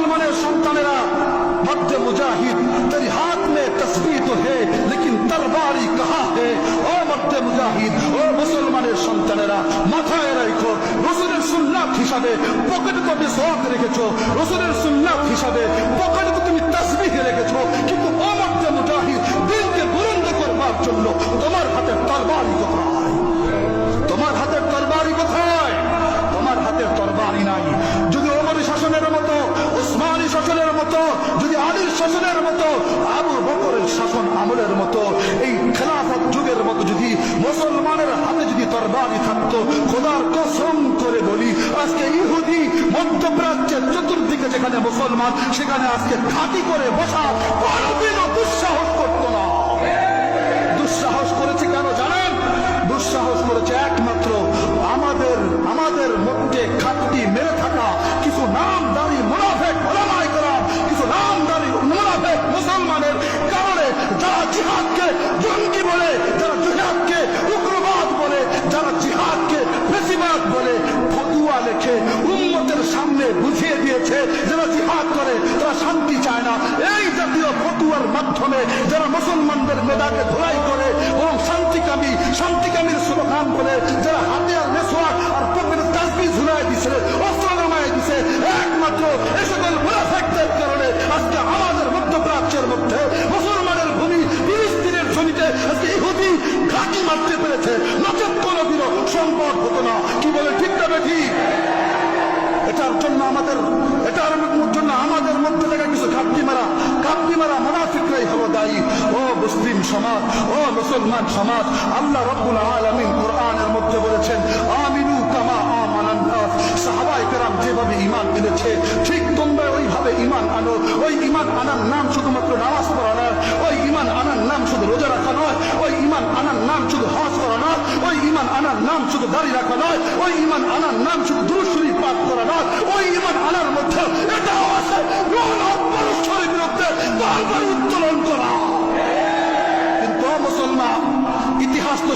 মুসলমানের সন্তানেরা মধ্য মুজাহিদ তেরি হাত মে তসবি তো হে, লেকিন তরবারি কাহা হে? ও মধ্য মুজাহিদ, ও মুসলমানের সন্তানেরা, মাথায় রাখো রসুলের সুন্নাত হিসাবে, পকেটে তো বিশ্বাস রেখেছো, রসুলের সুন্নাত হিসাবে শাসন আমলের মতো, এই খেলাফত যুগের মতো যদি মুসলমানের হাতে যদি তরবারি থাকতো, খোদার কসম করে বলি, আজকে ইহুদি মধ্যপ্রাচ্যের চতুর্দিকে যেখানে মুসলমান, সেখানে আজকে ঘাঁটি করে বসা কোনোদিনও দুঃসাহস করতো না। দুঃসাহস করেছে কেন জানেন? দুঃসাহস করেছে একমাত্র আমাদের আমাদের মধ্যে খাটটি মেরে মাধ্যমে যারা মুসলমানদের মেধাকে ধোলাই করে এবং শান্তিকামী শান্তিকামীর স্লোগান বলে যারা মুসলিম সমাজ, ও মুসলমান সমাজ, আল্লাহ রব্বুল আলমিন কোরআনের মধ্যে বলেছেন, আমিনু কামা আমানান নাস। সাহাবায়ে কেরাম যেভাবে ইমান এনেছে, ঠিক তোমরা ওইভাবে ইমান আনো। ওই ইমান আনার নাম শুধুমাত্র নামাজ পড়া নয়, ওই ইমান আনার নাম শুধু রোজা রাখা নয়, ওই ইমান আনার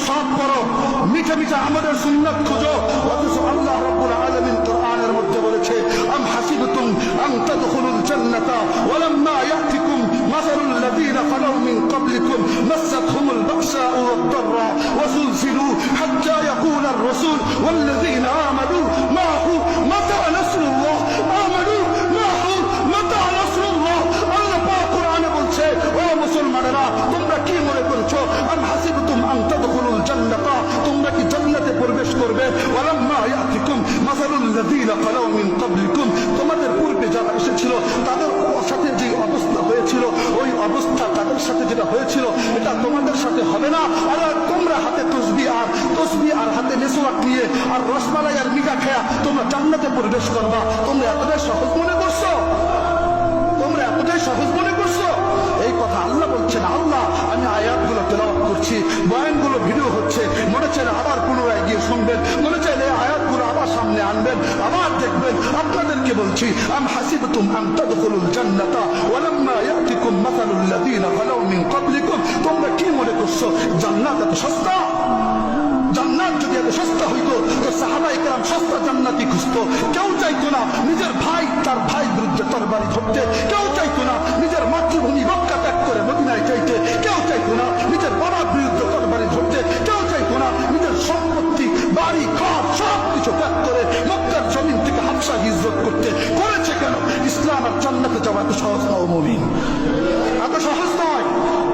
ইতিহাস তো সব করো মিঠে মিঠে আমাদের সুন্নত খুঁজো অথচ আল্লাহ রব্বুল আলামিন কোরআনের মধ্যে বলেছে আম হাসিবতুম আন তাদখুলুল জান্নাতা ওয়ালাম্মা ইয়াতিকুম মাসালুল লাযীনা খালাউ মিন ক্বাবলিকুম মাসাতহুমুল বা'সাউ ওয়াদ-দাররা ওয়াযুলজিলু হাত্তা ইয়াকুলা আর-রাসূল ওয়াল্লাযীনা ওই অবস্থা তাদের সাথে যেটা হয়েছিল, এটা তোমাদের সাথে হবে না। আর তোমরা হাতে তসবি আর তসবি আর হাতে মেসোয়াক আর রসমালাই আর মিঠা খেয়া তোমরা জান্নাতে প্রবেশ করবা। তোমরা এতটাই সহজ মনে করছ? বলছি তোমরা কি মনে করছ, জান্নাত এত সস্তা? জান্নাত যদি এত সস্তা হইতো, তো সাহাবাই কেরাম সস্তা জান্নাতি খুঁজতো। কেউ চাইতো না, নিজের ভাই তার ভাই বিরুদ্ধে তরবারি ধরতে। কেউ চাইতো না হিজরত করতে করেছে কেন? ইসলাম আর জান্নাতে যাওয়া এত সহজ নয় মমিন। এত সহজ নয়।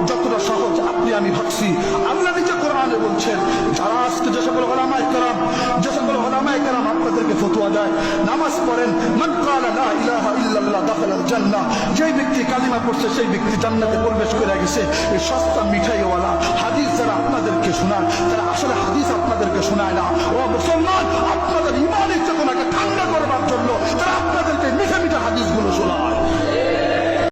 যতটা সহজ আপনি আমি ভাবছি। আল্লাহ নিজে কোরআনে বলছেন, যারা আজকে যে সকল ওলামায়ে কেরাম, যে সকল ওলামায়ে কেরাম আপনাদেরকে ফতোয়া দেয়, নামাজ পড়েন, মান ক্বালা লা ইলাহা ইল্লাল্লাহ জান্নাহ, যেই ব্যক্তি কালিমা পড়ছে, সেই ব্যক্তি জান্নাতে প্রবেশ করে গেছে। এই সস্তা মিঠাইওয়ালা হাদিস যারা আপনাদেরকে শোনায়, তারা আসলে হাদিস আপনাদেরকে শোনায় না।